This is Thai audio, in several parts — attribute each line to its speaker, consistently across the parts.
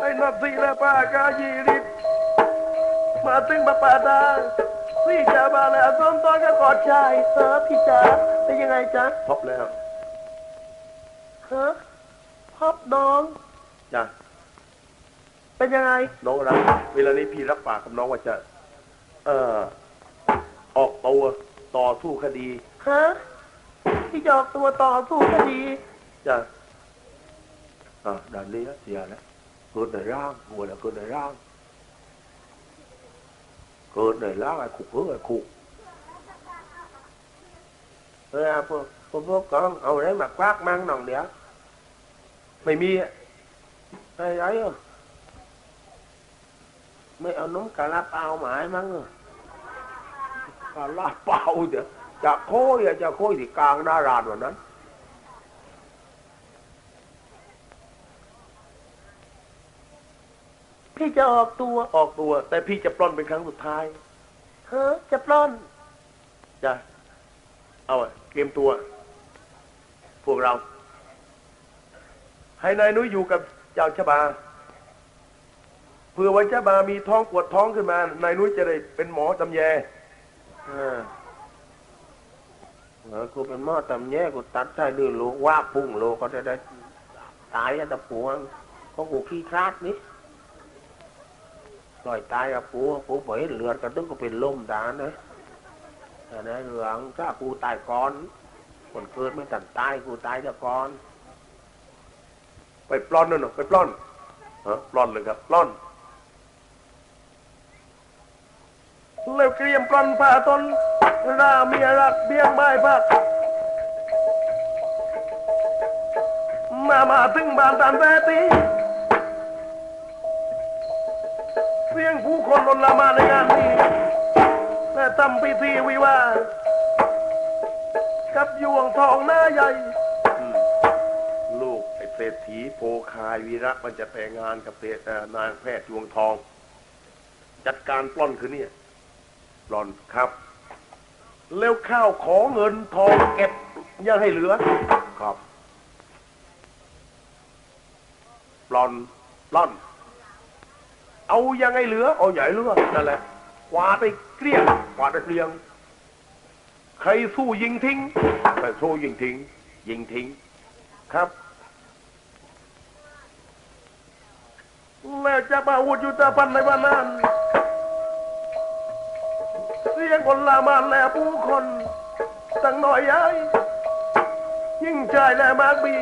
Speaker 1: ไอ้นับสี่และป้ากายีริบมาถึงมาป่าดาพี่จะมาแล้วส้มตอนก็กอดชายเออพี่จ๋าเป็นยังไงจ๊ะ
Speaker 2: พบแล้ว
Speaker 1: ฮะพบน้อง
Speaker 2: จ้ะ
Speaker 1: เป็นยังไง
Speaker 2: น้องรักเวลานี้พี่รับปากกับน้องว่าจะ เอ่อ ออกตัวต่อสู้คดี
Speaker 1: ฮะพี่จะออกตัวต่อสู้คดี
Speaker 2: จ้ะอ่าด่านนี้เสียแล้วเกิดในร่างหัวแล้ว เกิดในร่างเกิดในร่างไอ้ขุกเอ้ยไอ้ขุกเฮ้ยพวกพวกพวก con เอา đấy mà quát mang nòng đĩa mày mi á hay ấy à mày เอาน้ำกะลาเปล่ามาให้มั้งอะกะลาเปล่าเดี๋ยวจะโค้ยอะจะโค้ยที่กลางหน้ารานวันนั้น
Speaker 1: พี่จะออกตัว
Speaker 2: ออกตัว แต่พี่จะปล้นเป็นครั้งสุดท้าย
Speaker 1: ฮะจะปล้อน
Speaker 2: จ้ะเอาอะเตรียมตัว พวกเรา ให้นายนุ้ยอยู่กับเจ้าชะบาเผื่อวันชะบามีท้องปวดท้องขึ้นมานายนุ้ยจะได้เป็นหมอตำแยเออ
Speaker 3: เออกูเป็นหม้อตำแย่กูตัดใส่ดื้อลูกว่าพุ่งลูกก็จะได้ตายอะตะปูเพราะกูขี้คลาดนี่ป ลอยตายกับปูปูปล่อยให้เลือดกระตึ้งก็เป็นลมดานะแต่ในเหลืองถ้ากูตายก่อนคนเกิดไม่ตันตายกูตายจะก่อน
Speaker 2: ไปปล้อนนั่นหรอไปปล้อนฮะปล้อนเลยครับปล้อน
Speaker 1: เร็วเกรียมปล้อนผ่าตนราเมียรักเบี้ยงไม้พักมามาถึงบ้านตานแท้ตี ผู้คนลนละมาในงานนี้และทำพิธีวิวากับยวงทองหน้าใหญ่
Speaker 2: ลูกไอ้เศรษฐีโพคายวีระมันจะแต่งงานกับเศรษนางแพทย์ยวงทอง จัดการปล้อนคือเนี่ยปล้อนครับ แล้วข้าวของเงินทองเก็บยังให้เหลือ ครับปล้อนปล้อน เอายังไงเหลือ เอาใหญ่เหลือนั่นแหละกวาดไปเกลี้ยงกวาดไปเกลี้ยงใครสู้ยิงทิ้งใครสู้ยิงทิ้ง ยิงทิ้ง ครับ
Speaker 1: แล้วจะมาวุดอยู่ตาพันในวันนั้น เสียงคนละมานและผู้คนตั้งหน่อยย้ายยิ่งใจและมากบี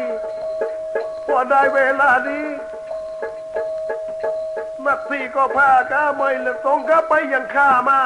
Speaker 1: พอได้เวลานี้ นักที่ก็พาก้าไม่เละส่งก็ไปยังข้ามา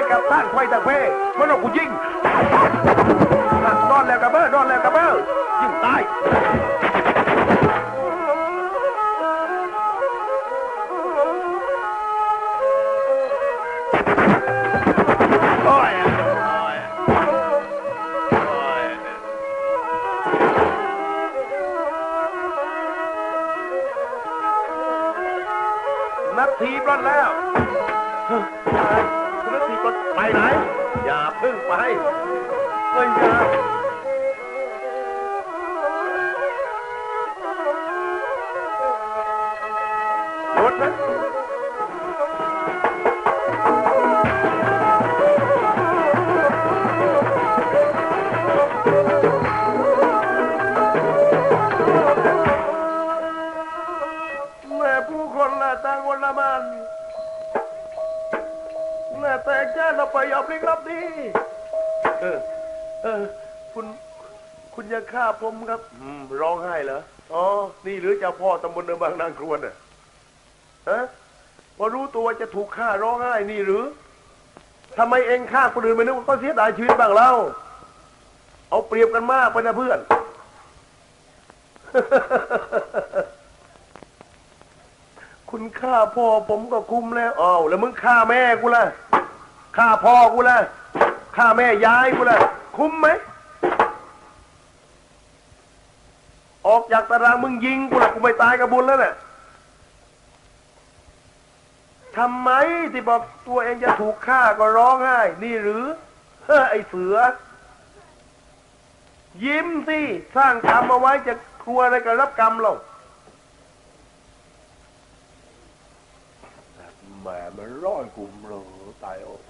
Speaker 2: อน
Speaker 1: ไม่ได้กับท่านไฟตะเพ่มันเอากูยิงนอนแล้วกับเบ้อนอนแล้วกับเบ้อยิงตาย เราไปยอมลิงรับดีเออ เออ คุณ คุณอย่าฆ่าผมครับอืมร้องไห้เหรอ อ๋อ นี่หรือเจ้าพ่อตำบลเนินบางนางครวนน่ะฮะพอรู้ตัวจะถูกฆ่าร้องไห้นี่หรือทำไมเองฆ่าคนอื่นไม่นึกว่าเขาเสียดายชีวิตบ้างเล่า เอาเปรียบกันมากไปนะเพื่อน คุณฆ่าพ่อผมก็คุ้มแล้วอ้าวแล้วมึงฆ่าแม่กูล่ะ ฆ่าพ่อกูละฆ่าแม่ยายกูละคุ้มไหม ออกจากตารางมึงยิงกูละกูไม่ตายกับบุญแล้วน่ะทำไมที่บอกตัวเองจะถูกฆ่าก็ร้องไห้ นี่หรือเฮ้อไอเสือ ยิ้มสิสร้างกรรมเอาไว้จะกลัวอะไรกับรับกรรมหรอกแหม่มันร้อยกุมเลยตายออกมาโดกปอกเอ้ยปอกดีนางจุ่มต่ำมาตายออก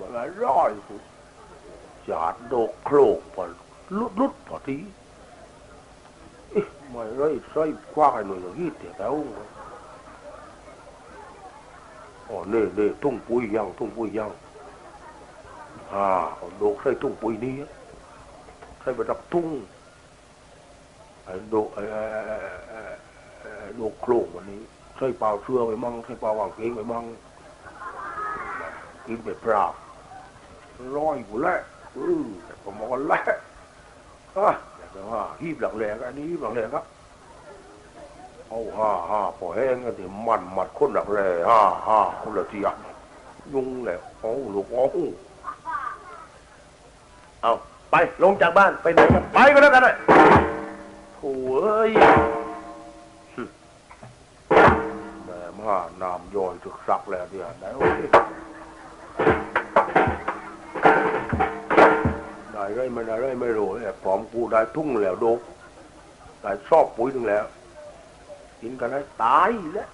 Speaker 1: มาร้อยกุจาดโดกโครกพอลุดลุดพอทีเอ๊ะไม่ไรใส่คว้าให้หน่อยอย่างนี้เใส่ทุ่งปุ๋ยนี้ใส่ไปดับทุ่งโดกไอ้ไอ้ไอ้ไอ้ไอ้ไอ้โดกโครกวันนี้ใส่เปล่าเสื้อไปมั่งใส่เปล่าวางเกงไปมั่งกินไปเปล่าร้อยกูแล้วอือแต่ผมบอกแล้วอะแต่ว่าฮีบหลังแหลกอันนี้ฮีบหลังแหลกครับเอาฮ่าฮ่าพอแห้งกันถึงมันมัดคนหลังแหลกฮ่าฮ่าคนละทีอะยุ่งแหละโอ้ลูกโอ้เอา ไปลงจากบ้านไปไหนกันไปก็แล้วกันเลยโถ่เอ้ยแม่มาน้ำย่อยถึกสักแล้วเดี๋ยวไหนโอ้ยได้ไรไม่ได้ไรไม่รู้แอบผอมกูได้ทุ่งแล้วโดกได้ชอบปุ๋ยถึงแล้ว กินกันได้ตายแล้ว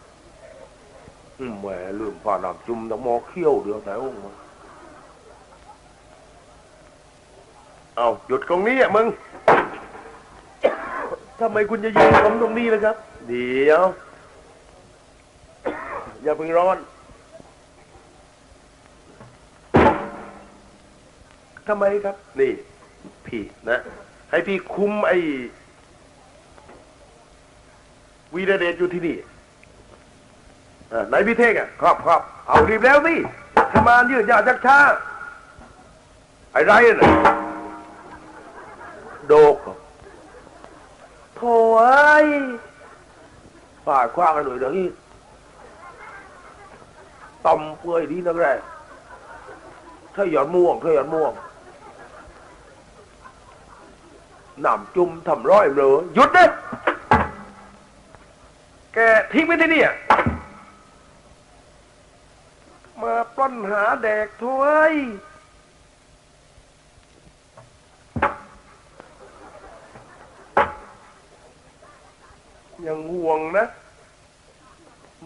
Speaker 1: อืมแหมลืมผ้าน้ำจุ่มต้องมอเขี้ยวเดียวแต่องค์ม เอาหยุดตรงนี้อะมึง ทำไมคุณจะยืนผมตรงนี้ล่ะครับ เดี๋ยว อย่าเพิ่งร้อน ทำไมครับ นี่ พี่นะ ให้พี่คุมไอ้วีระเดชอยู่ที่นี่อ่าไหนพี่เท่งอะครับครับเอารีบแล้วสิทำงานยืดยาวจักช้าไอ้ไรน่ะ โดกเหรอโถ่เอ้ยฝ่ายคว้างกันหน่อยเดี๋ยวนี้ต่อมเปื่อยดีนักแรกถ้าหยอดม่วงถ้าหยอดม่วงน้ำจุ่มทำร้อยเลยหยุดนะแกทิ้งไว้ที่นี่อะมาปล้นหาแดกถ้วย ยังห่วงนะ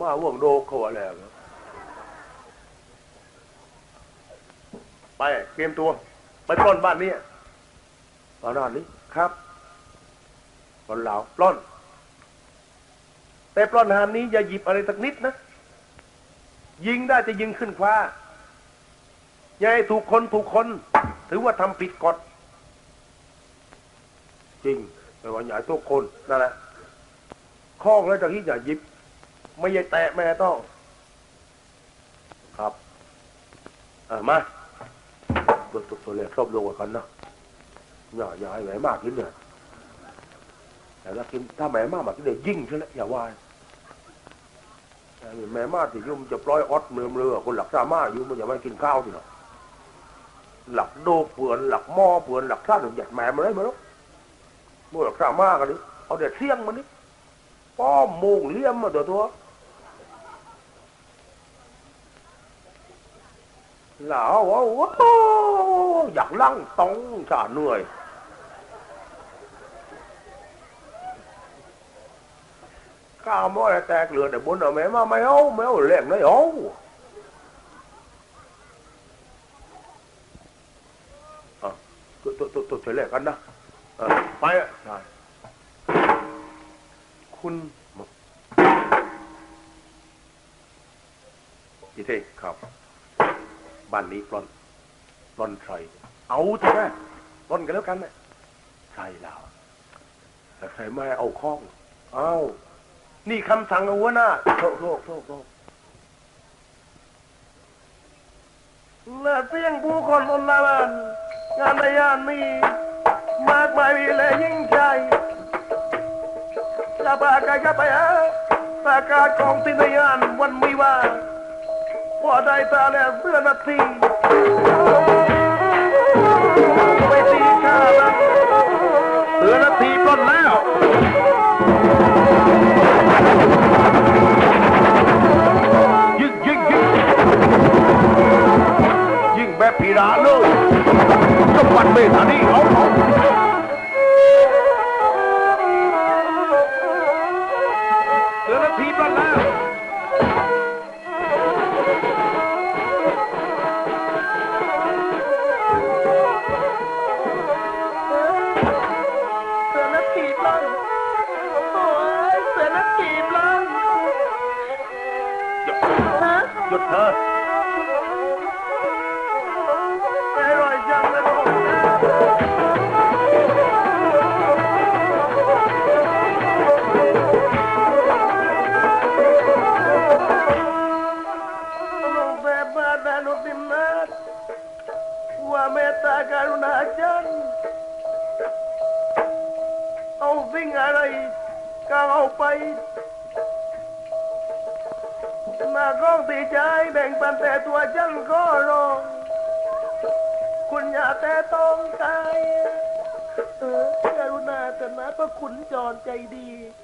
Speaker 1: มาห่วงโดกเขาอะไรเหรอไปเตรียมตัว ไปปล้นบ้านนี้ตอนนั้นนี้ครับปล้นเหลาปล้น แต่ปล้นหานนี้อย่าหยิบอะไรสักนิดนะ ยิงได้จะยิงขึ้นฟ้าอย่าให้ถูกคนถูกคน ถือว่าทำผิดกฎจริงไม่ว่าอย่าให้ทุกคนนั่นแหละ ข้องแล้วจากนี้อย่าหยิบ ไม่อย่าแตะแม่ต้อง ครับเออมาตัวตัวตัวเล็กชอบลงกว่ากันเนาะอย่าอย่าให้แหมมากกินเนี่ยแต่ถ้ากินถ้าแหมมากมากินเดี๋ยวยิ่งใช่ไหมอย่าว่าแต่แหมมากที่ยุ่มจะปล่อยออดเมือมเรือคนหลักซามาอยู่มันอย่าไม่กินข้าวทีเนาะหลักโดเปื่อนหลักหม้อเปื่อนหลักท่าถึงหยัดแหมมาได้มาแล้วมือหลักซามากันดิเอาเด็ดเที่ยงมันดิ ป้อมโมงเลี้ยมมาตัวตัวหล่าว้าอยากลั่งตองชาเหนื่อยข้าวม้อแตกเหลือแต่บนเอาแม่มาไม่เอาไม่เอาแรงเลยเอาตัวตัวตัวเฉลี่ยกันนะไปอะ คุณพี่เท่งครับ บ้านนี้ปล้อนปล้อนใครเอาเถอะนะปล้นกันแล้วกันนะใช่แล้วแต่ใครไม่ให้เอาข้องเอ้านี่คำสั่งเอาหัวหน้าโทษโทษโทษโทษและเสียงผู้คนอนละมันงานในยานนี้มากมายวีและยิ่งให ญ่จะปากายจะไปฮะประกาศของตินยานวันม่ว่าพอได้ตาแล้วเสื้อนาทีไปตีข้ามันเสือนาทีปล้นแล้วยิงยิงยิงยิงแบบพีราเลยจังหวัดเมธานีเอาเอา สิ่
Speaker 2: งอะ
Speaker 1: ไรก็
Speaker 2: เอาไปหน้าก้องตีใจแบ่งปันแต่ตัวฉันก็รอง คุณอย่าแต่ต้องตายเออกรุณาแต่นะพระคุณจรใจดีจะ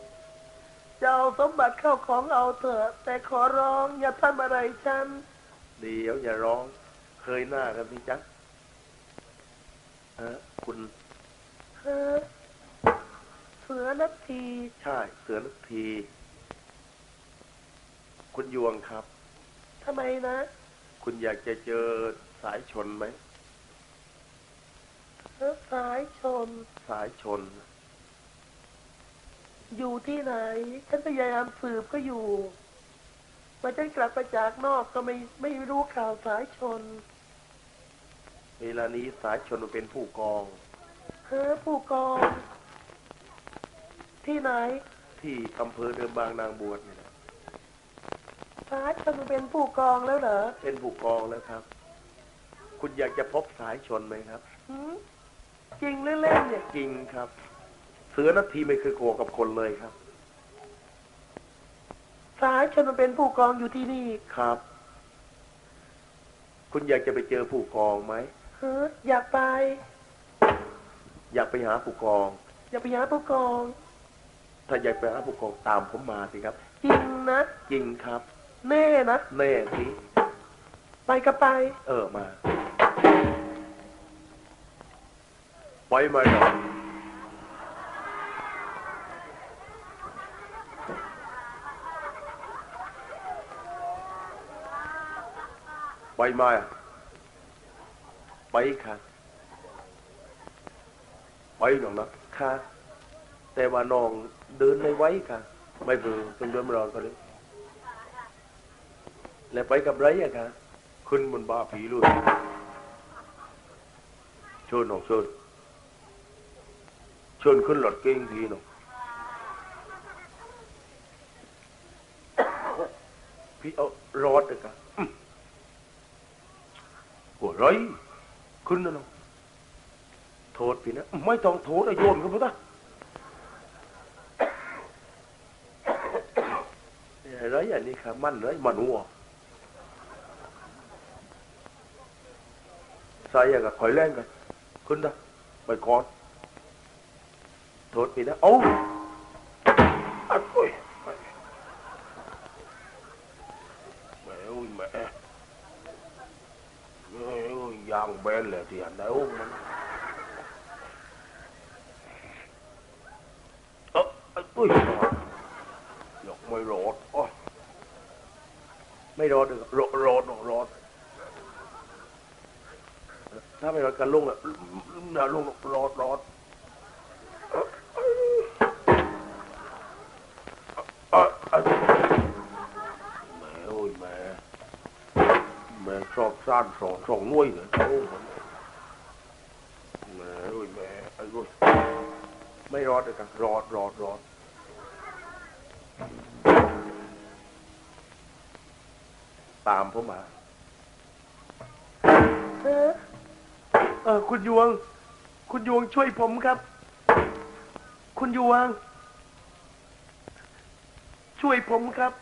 Speaker 2: เจ้าสมบัติเข้าของเอาเถอะ แต่ขอร้องอย่าทำอะไรฉัน
Speaker 1: เดี๋ยวอย่าร้อง เคยหน้ากันสิจ๊ะเออคุณ
Speaker 2: เออ เสือนาที
Speaker 1: ใช่ เสือนักทีคุณยวงครับ
Speaker 2: ทำไมนะ
Speaker 1: คุณอยากจะเจอสายชนไหม
Speaker 2: เออสายชน
Speaker 1: สายชน
Speaker 2: อยู่ที่ไหนฉันพยายามสืบก็อยู่มาฉันกลับมาจากนอกก็ไม่ไม่รู้ข่าวสายชน
Speaker 1: เวลานี้สายชนมันเป็นผู้กอง
Speaker 2: เออผู้กอง ที่ไหน
Speaker 1: ที่อำเภอเดิมบางนางบวชเนี่ยนะ
Speaker 2: สายชนมันเป็นผู้กองแล้วเหรอ
Speaker 1: เป็นผู้กองแล้วครับ คุณอยากจะพบสายชนไหมครับ
Speaker 2: หืมจริงหรือเล่นเนี่ย
Speaker 1: จริงครับ เสือนาทีไม่เคยโกหกกับคนเลยครับ
Speaker 2: สายชนมันเป็นผู้กองอยู่ที่นี่
Speaker 1: ครับ คุณอยากจะไปเจอผู้กองไหม
Speaker 2: เอออยากไป
Speaker 1: อยากไปหาผู้กอง
Speaker 2: อยากไปหาผู้กอง
Speaker 1: ถ้าอยากไปหาผู้กองตามผมมาสิครับ
Speaker 2: จริงนะ
Speaker 1: จริงครับ
Speaker 2: แน่นะ
Speaker 1: แน่สิ
Speaker 2: ไปก็ไป
Speaker 1: เออมา ไปมาหน่อยไปมาไปค่ะไปหนองนะค่ะ แต่ว่าน้องเดินไม่ไหวค่ะ ไม่เบื่อต้องเดินรอนก็เลยแล้วไปกับไรอะคะขึ้นบนบ้าผีลุยเชิญน้องเชิญเชิญขึ้นหลอดเก่งทีน้องพี่เอารอดเลยค่ะอื้อหัวไรขึ้นนะน้องโทษพี่นะไม่ต้องโทษนะโยนกันพุทธะ อะไรอย่างนี้ค่ะมันเลยมันหัวใส่ย่างกับข่อยแรงกันขึ้นนะไปก่อนโทษพี่นะเอ้อัดโอ้ยแม่โอ้ยแม่ยางแบนเลยที่อันไหนโอ้มันเอ้าเอ้ยอกไม่รอดโอ้ย ไม่รอดเลยรอดรอดรอดถ้าไม่รอดกันลุงอะลุงรอดรอดเอ่อเอ่อแม่โอ้ยแม่แม่ชอบซ่านสองสองน่วยเลยโอ้ยแม่โอ้ยไม่รอดเลยครับรอดรอดรอด ตามผมมา
Speaker 2: เออเออคุณยวง คุณยวงช่วยผมครับ คุณยวง ช่วยผมครับ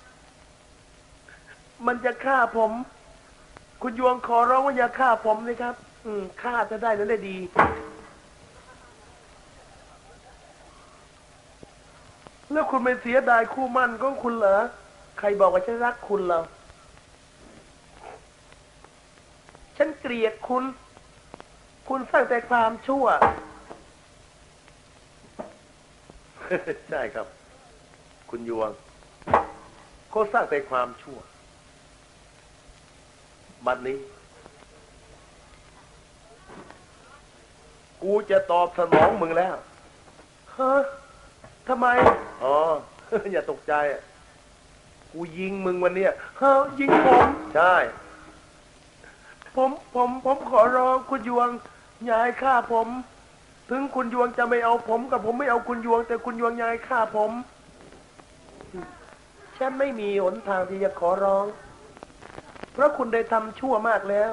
Speaker 2: มันจะฆ่าผม คุณยวงขอร้องว่าอย่าฆ่าผมเลยครับ อืมฆ่าจะได้แล้วได้ดี แล้วคุณไม่เสียดายคู่มั่นของคุณเหรอ ใครบอกว่าฉันรักคุณเหรอ ฉันเกลียดคุณ คุณสร้างแต่ความชั่ว
Speaker 1: ใช่ครับ คุณยวงเขาสร้างแต่ความชั่ว บัดนี้ กูจะตอบสนองมึงแล้ว
Speaker 2: ฮะทำไม
Speaker 1: อ๋อ อย่าตกใจอะกูยิงมึงวันเนี้ย
Speaker 2: ฮะยิงผม
Speaker 1: ใช่
Speaker 2: ผมผมผมขอร้องคุณยวงอย่าให้ฆ่าผม ถึงคุณยวงจะไม่เอาผมกับผมไม่เอาคุณยวง แต่คุณยวงอย่าให้ฆ่าผม ฉันไม่มีหนทางที่จะขอร้อง เพราะคุณได้ทำชั่วมากแล้ว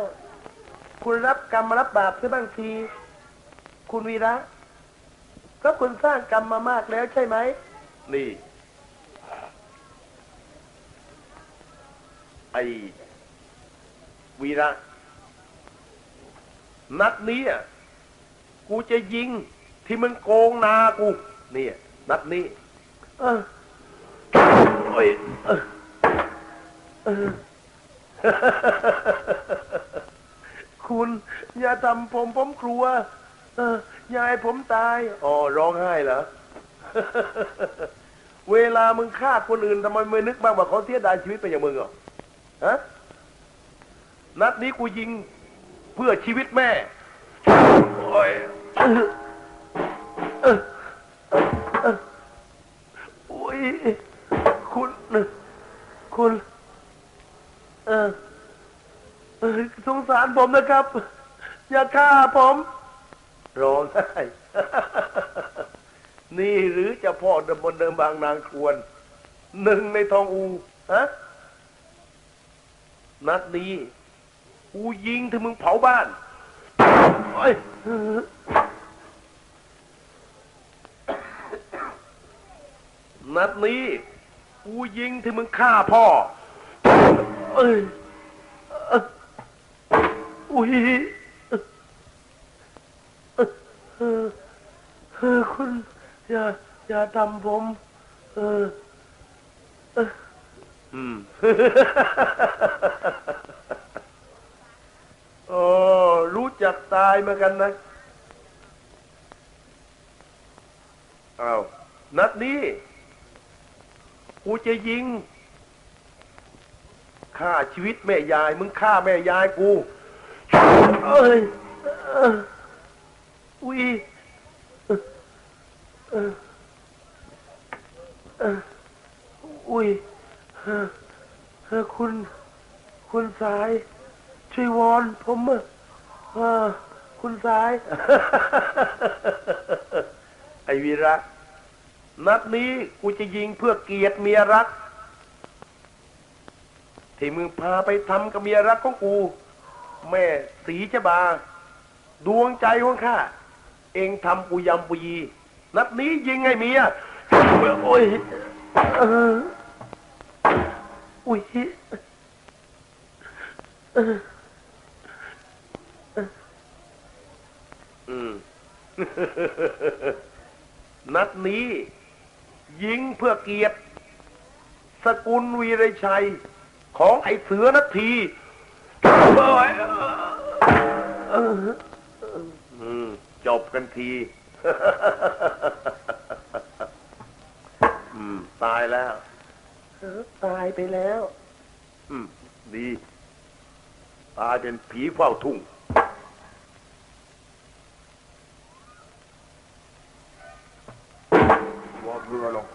Speaker 2: คุณรับกรรมรับบาปเสียบ้างที คุณวีระเพราะคุณสร้างกรรมมามากแล้วใช่ไหม
Speaker 1: นี่ ไอวีระ นัดนี้อะกูจะยิงที่มึงโกงนากู เนี่ย นัดนี้
Speaker 2: เออ
Speaker 1: โอ้ย
Speaker 2: เออคุณอย่าทำผมผมกลัว เออย่าให้ผมตาย
Speaker 1: อ๋อ ร้องไห้เหรอ
Speaker 2: เวลามึงฆ่าคนอื่นทำไมไม่นึกบ้างว่าเขาเสียดายชีวิตไปอย่างมึงเหรอฮะนัดนี้กูยิง พื่อชีวิตแม่
Speaker 1: โอ้ย
Speaker 2: โอ้ยคุณ คุณ เออเออสงสารผมนะครับ อย่าฆ่าผม
Speaker 1: ร้องไห้นี่หรือเจะพ่อเดิมบนเดิมบางนางควร หนึ่งในทองอู
Speaker 2: ฮะ
Speaker 1: นัดนี้ กูยิงถึงมึงเผาบ้าน
Speaker 2: โอ้ย
Speaker 1: นัดนี้ กูยิงถึงมึงฆ่าพ่อ
Speaker 2: เอ้ยอุ้ยเออเออเออคุณอย่าอย่าทำผม เออ
Speaker 1: อืม โอ้รู้จักตายเหมือนกันนะเอานัดนี้กูจะยิงฆ่าชีวิตแม่ยาย มึงฆ่าแม่ยายกู
Speaker 2: เอ้ยอุ้ยอุ้ยคุณ คุณสาย ช่วยวอนผมอะเออคุณสาย
Speaker 1: ไอวีระนัดนี้กูจะยิงเพื่อเกียรติเมียรัก ที่มึงพาไปทำกับเมียรักของกู แม่สีชบา ดวงใจของข้า เองทำกูยำปุยี นัดนี้ยิงให้เมีย
Speaker 2: โอ้ยเอออุ้ยเออ
Speaker 1: อืม นัดนี้ ยิงเพื่อเกียรติ สกุลวีรชัย ของไอเสือนาทีโอ้ย
Speaker 2: เออ
Speaker 1: อืมจบกันทีอืมตายแล้ว
Speaker 2: เออตายไปแล้ว
Speaker 1: อืม ดี ตายเป็นผีเฝ้าทุ่ง
Speaker 2: เรือลง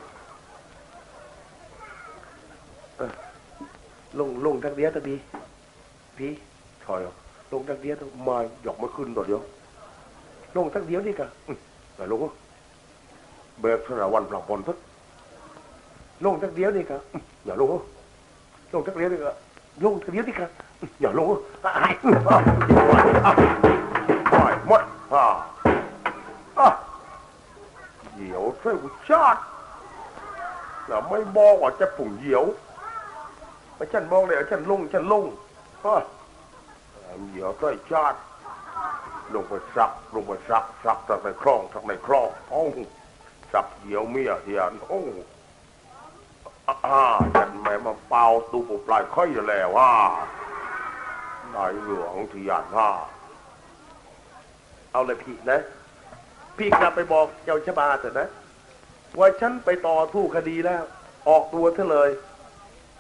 Speaker 2: ลงลงทักเดียวตะบีพี่
Speaker 1: ถอยออ
Speaker 2: ลงทักเดียว
Speaker 1: มาหยอกมาขึ้นต่อเดียว
Speaker 2: ลงทักเดียวนี่กะ
Speaker 1: แต่ลงเบิกสระวันปลักบนทึกลงจักเดียวนี่ครับอย่าลงลงจักเดียวนี่ครับลงจักเดียวนี่ครับอย่าลงไอ้ไอ้หมดอ่า เหี่ยวช่วยกูชาติแล้วไม่บอกว่าจะผุ่งเหี่ยวไม่ฉันบอกเลยฉันลงฉันลงอะเหี่ยวช่วยชาติลงไปสักลงไปสักสักจากในคลองจากในคลองโอ้สักเหี่ยวเมียเหียนโอ้อ่าฉันแม่มาเป่าตูปปลายค่อยอยู่แล้วว่าในหลวงที่ยานห้าเอาเลยพี่นะ พี่กลับไปบอกเจ้าชะบาเถอะนะ ว่าฉันไปต่อทู่คดีแล้ว ออกตัวเธอเลย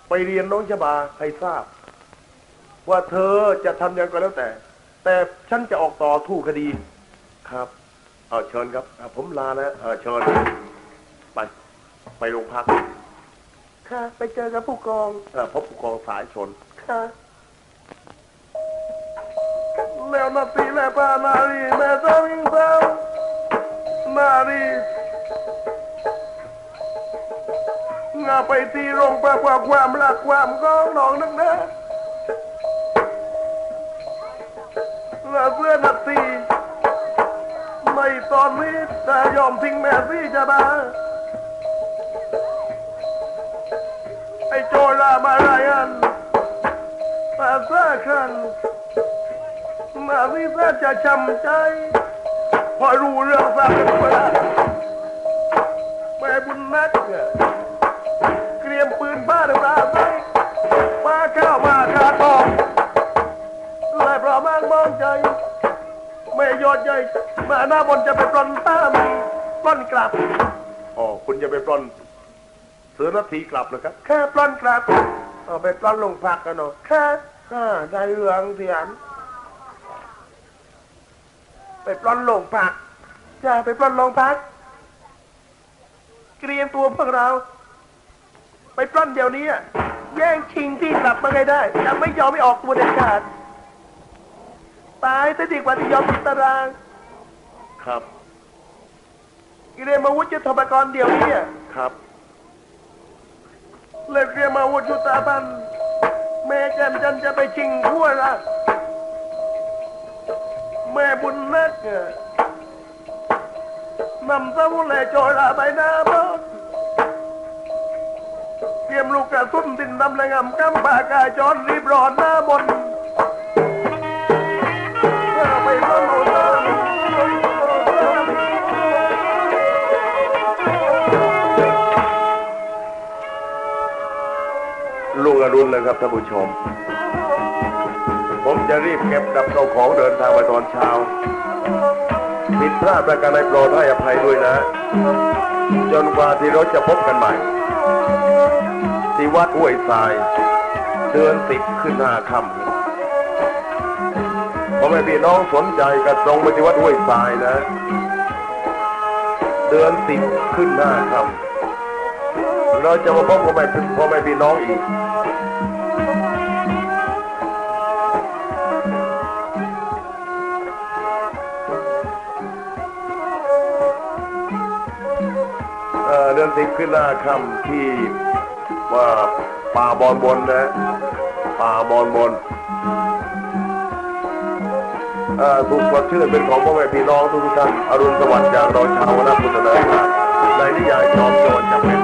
Speaker 1: ไปเรียนน้องชะบาให้ทราบ ว่าเธอจะทำอย่างก็แล้วแต่ แต่ฉันจะออกต่อทู่คดีครับเออเชิญครับอะผมลานะเออเชิญไป ไปโรงพักค่ะ ไปเจอกับผู้กองเออพบผู้กองสายชนค่ะแล้วนาทีแม่ป้านารีแม่เจ้ายิงเจ้านารีงาไปที่โรงพักว่าความรักความก้องน้องนักนะและเพื่อนนาทีในตอนนี้จะยอมทิ้งแม่ซี่จะมาไอโจลามาไรอันมาซาคันมาซี่ซาจะช้ำใจ อรู้เรื่องสากันไปแม่บุญนักเนี่ยเกรียมปืนบ้าเดือดาไปมาข้าวมาขาทองเลยประมาณมองใจไม่ยอดใหญ่มาหน้าบนจะไปปล้นตามีปล้นกลับอ๋อคุณจะไปปล้นเสือนาทีกลับเหรอครับแค่ปล้นกลับเอาไปปล้นลงพักกันเนาะแค่อ่าได้เรื่องเสียน ไปปล้นลงพักจะไปปล้นลงพักเตรียมตัวพวกเรา ไปปล้นเดี๋ยวนี้อะแย่งชิงที่กลับมาไงได้จะไม่ยอมไม่ออกตัวเด็ดขาดตายซะดีกว่าที่ยอมติดตาราง ครับเรียนมาวุฒิยุทธปกรณ์เดียวนี้อะครับเลยเรียนมาวุฒิยุทธาบันแม่แจมจันจะไปชิงทั่วละ แม่บุญนักอะนำสมุนแลโจรลาไปหน้าบ้านเตรียมลูกกระสุนตินดำแรงงำกำปากายจรรีบร้อนหน้าบนไปต้นลุงอรุณเลยครับท่านผู้ชม จะรีบเก็บดับเข้าของเดินทางไปตอนเช้า ผิดพลาดประการใดโปรดให้อภัยด้วยนะ จนกว่าที่เราจะพบกันใหม่ ที่วัดห้วยทราย เดือนสิบขึ้นห้าค่ำพอแม่พี่น้องสนใจก็ตรงไปที่วัดห้วยทรายนะ เดือนสิบขึ้นหน้าครับเราจะมาพบพ่อแม่พ่อแม่พี่น้องอีก สิบขึ้นหน้าคำที่ว่าป่าบอนบนนะป่าบอนบนอ่อถูกสดชื่อเป็นของพ่อแม่พี่น้องทุกท่านอรุณสวัสดิ์จากเราชาวคณะพุทธนาในนิยายจอมโจรจะเป็น